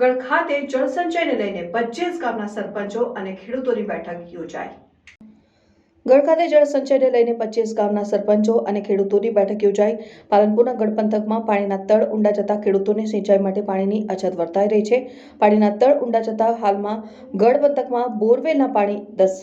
ગઢ ખાતે જળસંચયને લઈને પચીસ ગામના સરપંચો અને ખેડૂતોની બેઠક યોજાઈ. ગઢ ખાતે જળસંચયને લઈને પચીસ ગામના સરપંચો અને ખેડૂતોની બેઠક યોજાઈ. પાલનપુરના ગઢ પંથકમાં પાણીના તળ ઊંડા જતા ખેડૂતોને સિંચાઈ માટે પાણીની અછત વર્તાઈ રહી છે. પાણીના તળ ઊંડા જતા હાલમાં ગઢ પંથકમાં બોરવેલના પાણી દસ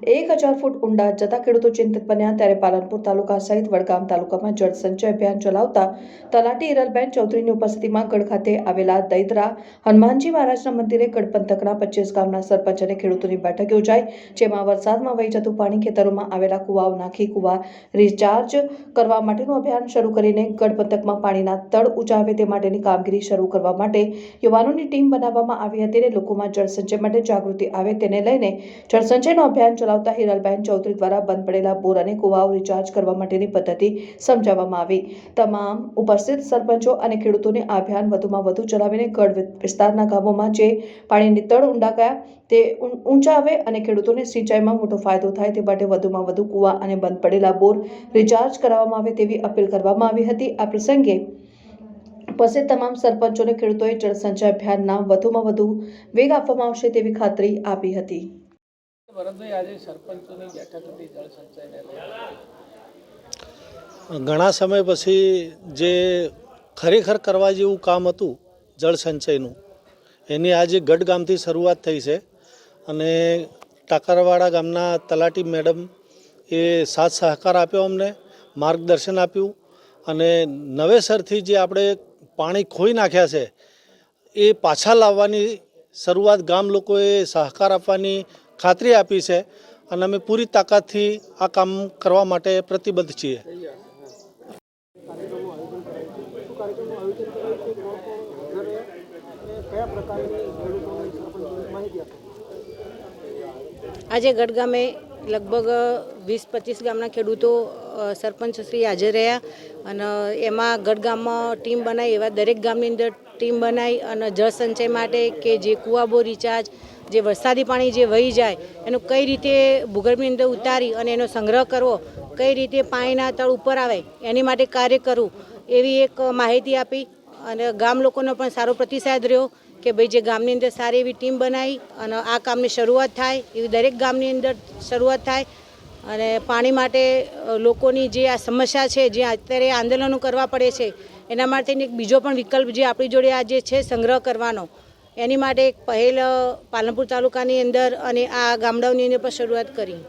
એક હજાર ફૂટ ઊંડા જતા ખેડૂતો ચિંતિત બન્યા ત્યારે પાલનપુર તાલુકા સહિત વડગામ તાલુકામાં જળ સંચય અભિયાન ચલાવતા તલાટી ઇરલબેન ચૌધરીની ઉપસ્થિતિમાં ગઢ ખાતે આવેલા દૈદરા હનુમાનજી મહારાજના મંદિરે ગઢ પંથકના પચીસ ગામના સરપંચ અને ખેડૂતોની બેઠક યોજાઈ, જેમાં વરસાદમાં વહી જતું પાણી ખેતરોમાં આવેલા કુવાઓ નાખી કુવા રિચાર્જ કરવા માટેનું અભિયાન શરૂ કરીને ગઢ પંથકમાં પાણીના તળ ઉંચાવે તે માટેની કામગીરી શરૂ કરવા માટે યુવાનોની ટીમ બનાવવામાં આવી હતી અને લોકોમાં જળસંચય માટે જાગૃતિ આવે તેને લઈને જળસંચયનો અભિયાન ચલાવતા હિરલબેન ચૌધરી દ્વારા બંધ પડેલા બોર અને કુવાઓ રિચાર્જ કરવા માટેની પદ્ધતિ સમજાવવામાં આવી. તમામ ઉપસ્થિત સરપંચો અને ખેડૂતોને આ અભિયાન વધુમાં વધુ ચલાવીને ગઢ વિસ્તારના ગામોમાં જે પાણીની તળ ઊંડા ગયા તે ઊંચા આવે અને ખેડૂતોને સિંચાઈમાં મોટો ફાયદો થાય તે માટે વધુમાં વધુ કુવા અને બંધ પડેલા બોર રિચાર્જ કરાવવામાં આવે તેવી અપીલ કરવામાં આવી હતી. આ પ્રસંગે ઉપસ્થિત તમામ સરપંચોને ખેડૂતોએ જળસંચય અભિયાનના વધુમાં વધુ વેગ આપવામાં આવશે તેવી ખાતરી આપી હતી. ઘણા સમય પછી જે ખરેખર કરવા જેવું કામ હતું જળ સંચયનું એની આજે ગઢ ગામથી શરૂઆત થઈ છે અને ટાકરવાડા ગામના તલાટી મેડમ એ સાથ સહકાર આપ્યો અમને, માર્ગદર્શન આપ્યું અને નવેસરથી જે આપણે પાણી ખોઈ નાખ્યા છે એ પાછા લાવવાની શરૂઆત ગામ લોકોએ સહકાર આપવાની ખાતરી આપી છે અને અમે પૂરી તાકાતથી આ કામ કરવા માટે પ્રતિબદ્ધ છીએ. આજે ગઢગામે લગભગ વીસ પચીસ ગામના ખેડૂતો સરપંચશ્રી સરપંચ શ્રી હાજર રહ્યા અને એમાં ગઢગામમાં ટીમ બનાવી એવા દરેક ગામની અંદર ટીમ બનાવી અને જળ સંચય માટે કે જે કુવાબો રિચાર્જ જે વરસાદી પાણી જે વહી જાય, એનું કઈ રીતે ભૂગર્ભની અંદર ઉતારી અને એનો સંગ્રહ કરવો, કઈ રીતે પાણીના તળ ઉપર આવે, એની માટે કાર્ય કરવું, એવી એક માહિતી આપી અને ગામ લોકોનો પણ સારો પ્રતિસાદ રહ્યો કે ભાઈ જે ગામની અંદર સારી એવી ટીમ બનાવી અને આ કામની શરૂઆત થાય, એવી દરેક ગામની અંદર શરૂઆત થાય અને પાણી માટે લોકોની જે આ સમસ્યા છે, જે અત્યારે આંદોલનો કરવા પડે છે, એના માટેની એક બીજો પણ વિકલ્પ જે આપણી જોડે આ જે છે સંગ્રહ કરવાનો એની માટે એક પહેલ પાલનપુર તાલુકાની અંદર અને આ ગામડાઓની અંદર પણ શરૂઆત કરી.